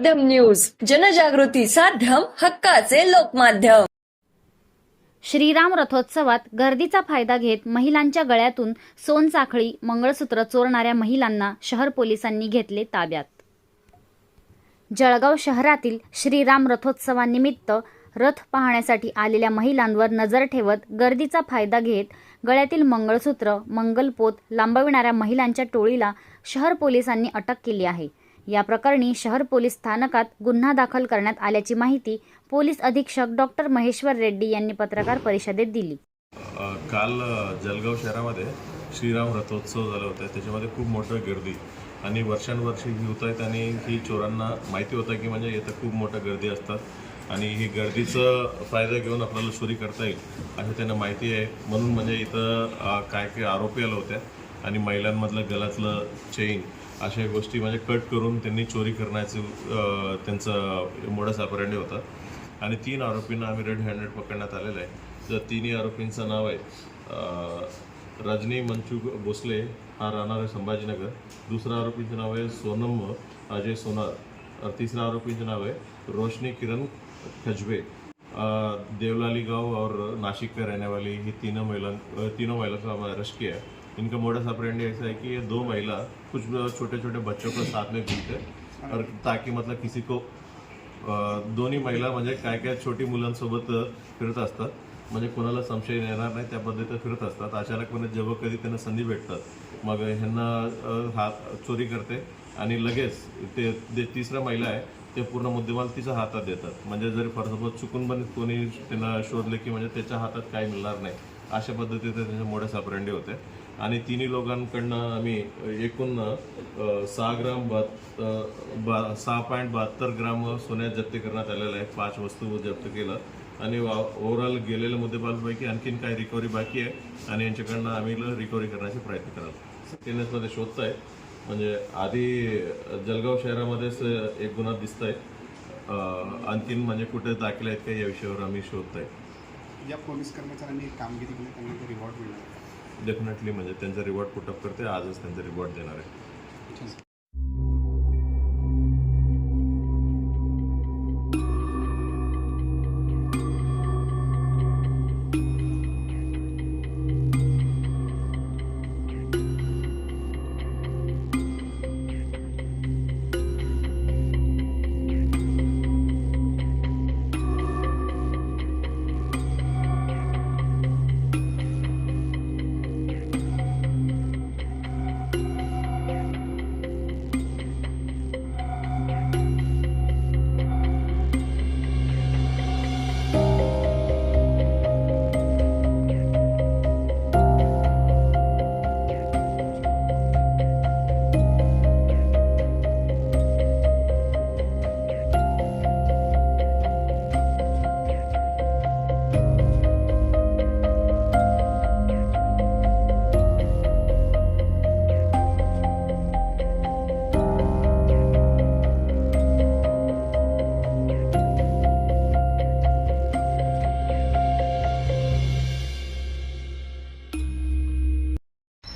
लोकमाध्यम news जनजागृती साध्यम हक्काचे लोकमाध्यम. श्रीराम रथोत्सवात गर्दीचा फायदा घेत महिलांच्या गळ्यातून सोनसाखळी मंगळसूत्र चोरणाऱ्या महिलांना शहर पोलिसांनी घेतले ताब्यात. जळगाव शहरातील श्रीराम रथोत्सवानिमित्त रथ पाहण्यासाठी आलेल्या महिलांवर नजर ठेवत गर्दीचा फायदा घेत गळ्यातील मंगळसूत्र मंगलपोत लांबविणाऱ्या महिलांच्या टोळीला शहर पोलिसांनी अटक केली आहे. या प्रकरणी शहर पोलीस स्थानकात गुन्हा दाखल करण्यात आल्याची माहिती पोलीस अधीक्षक डॉक्टर महेश्वर रेड्डी यांनी पत्रकार परिषदेत दिली. काल जलगाव शहरामध्ये श्रीराम रथोत्सव झाला होता. त्याच्यामध्ये खूप मोठं गर्दी आणि वर्षानुवर्षे ही होत आहेत आणि ही चोरांना माहिती होतं की म्हणजे इथं खूप मोठं गर्दी असतात आणि ही गर्दीचा फायदा घेऊन आपल्याला चोरी करता येईल असं त्यांना माहिती आहे. म्हणून म्हणजे इथं काय काय आरोपी आलं होत्या आणि महिलांमधलं गलातलं चेन अशा गोष्टी म्हणजे कट करून त्यांनी चोरी करण्याचं त्यांचं मोडस ऑपरेंडी होतं. आणि तीन आरोपींना आम्ही रेड हँडेड पकडण्यात आलेलं आहे. तर तिन्ही आरोपींचं नाव आहे रजनी मंचू भोसले हा राहणार आहे संभाजीनगर. दुसरा आरोपीचं नाव आहे सोनम अजय सोनार. और तिसरा आरोपींचं नाव आहे रोशनी किरण खजबे. देवलाली गांव और नाशिक का रहने वाली ही तीनों महिला तीनों महिला का हमारा अरेस्ट किया है इनका मोडस ऑपरेंडी ऐसा है कि ये दो महिला कुछ छोटे छोटे बच्चों को साथ में घूमते और ताकि मतलब किसी को दोन्ही महिला म्हणजे काय काय छोटी मुलांसोबत फिरत असतात म्हणजे कोणाला संशय येणार नाही त्या पद्धतीत फिरत असतात. अचानकपणे जेव्हा कधी त्यांना संधी भेटतात मग ह्यांना हात चोरी करते आणि लगेच ते जे तिसरा महिला आहे ते पूर्ण मुद्देमाल तिच्या हातात देतात. म्हणजे जर फरसोबत चुकून पण कोणी त्यांना शोधले की म्हणजे त्याच्या हातात काय मिळणार नाही अशा पद्धतीचे त्यांचे मोठे सापरंडे होते. आणि तिन्ही लोकांकडनं आम्ही एकूण सहा ग्राम बा सहा पॉईंट बहात्तर ग्राम सोन्यात जप्त करण्यात आलेलं आहे. पाच वस्तू जप्त केलं. आणि ओव्हरऑल गेलेल्या मुद्देमालपैकी आणखीन काही रिकव्हरी बाकी आहे आणि यांच्याकडनं आम्ही रिकव्हरी करण्याचे प्रयत्न कराल केनेसमध्ये शोधत आहे म्हणजे आधी जळगाव शहरामध्येच एक गुन्हा दिसत आहे आणखीन म्हणजे कुठे दाखले आहेत का या विषयावर आम्ही शोधत आहे या पोलीस कर्मचाऱ्यांनी कामगिरी केली त्यांना रिवॉर्ड मिळणार. डेफिनेटली म्हणजे त्यांचा रिवॉर्ड पुटअप करते आजच त्यांचा रिवॉर्ड देणार आहे.